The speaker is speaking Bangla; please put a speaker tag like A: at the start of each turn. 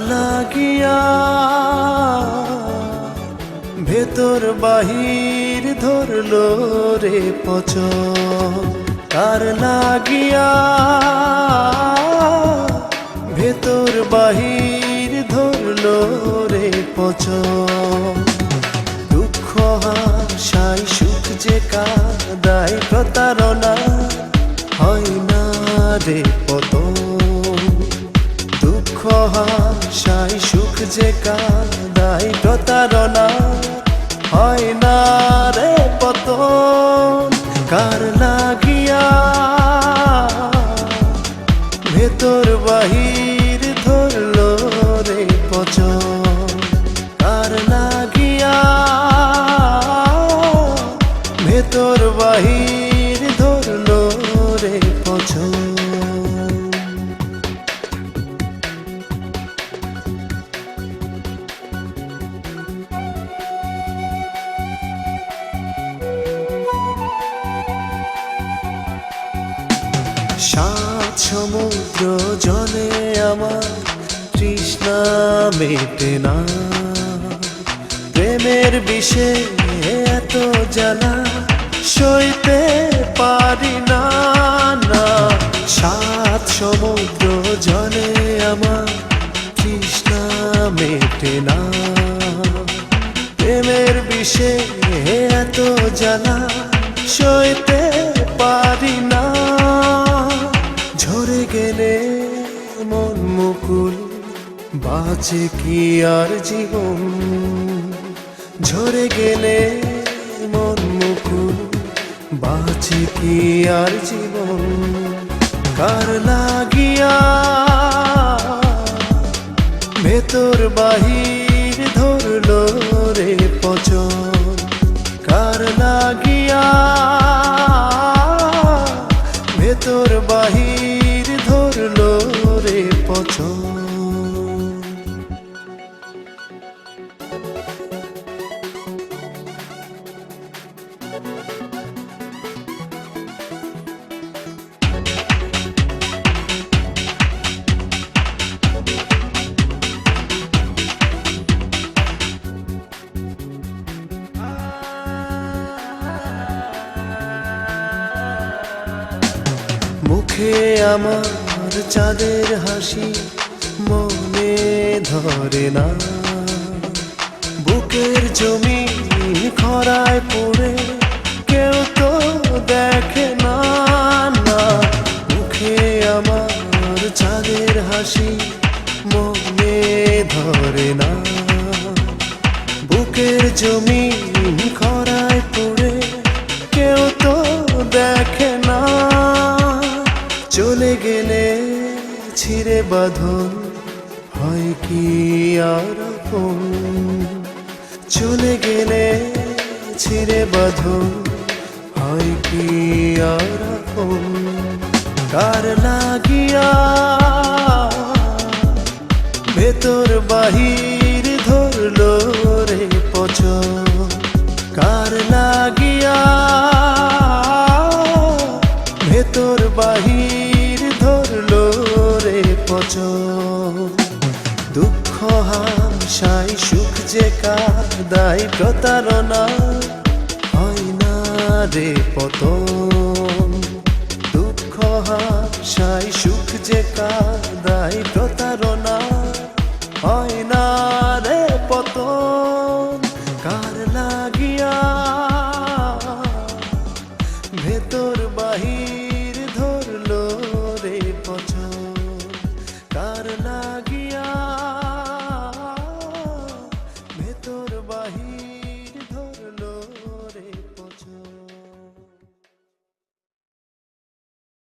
A: লাগিয়া ভেতর বাহির ধরল রে পচ তার লাগিয়া ভেতর বাহির ধরল রে পচ দুঃখ হাসাই সুখ যে কাদায় প্রতারণা হয় না রে যে কাদাই প্রতারণা হয় না রে পতন কার লাগিয়া? ভেতর বাহির ধরল রে পচন। জলে আমার তৃষ্ণা মেটে না। প্রেমের বিষে এত জ্বালা সইতে পারি না না। সাত সমুদ্র জলে আমার তৃষ্ণা মেটে না। প্রেমের বিষে এত জ্বালা সইতে পারি না। ঝরে গেলে মুকুল বাঁচে কি আর জীবন? ঝরে গেলে মন মুকুল, বাঁচে কি আর জীবন? কার লাগিয়া ভেতর বাহির ধরলো রে পচন? কার লাগিয়া ভেতর মুখে আমার চাঁদের হাসি মনে ধরে না। বুকের জমি খরায় পড়ে হাসি মনে ধরে না। বুকের জমি খরায় পড়ে, কেউ তো দেখে না। চলে গেলে ছিঁড়ে বাঁধন হয় কি আর চলে গেলে ছিঁড়ে বাঁধন হয় কি আর কার লাগিয়া ভেতর বাহির ধরলো রে পচন। কার লাগিয়া ভেতর বাহির ধরলো রে পচন। দুঃখ, হাসাই, সুখ যে কাদাই প্রতারণা হয় না রে পতন। দুঃখ, হাসাই, সুখ যে কাদাই প্রতারণা রে কার লাগিয়া ভেতর বাহির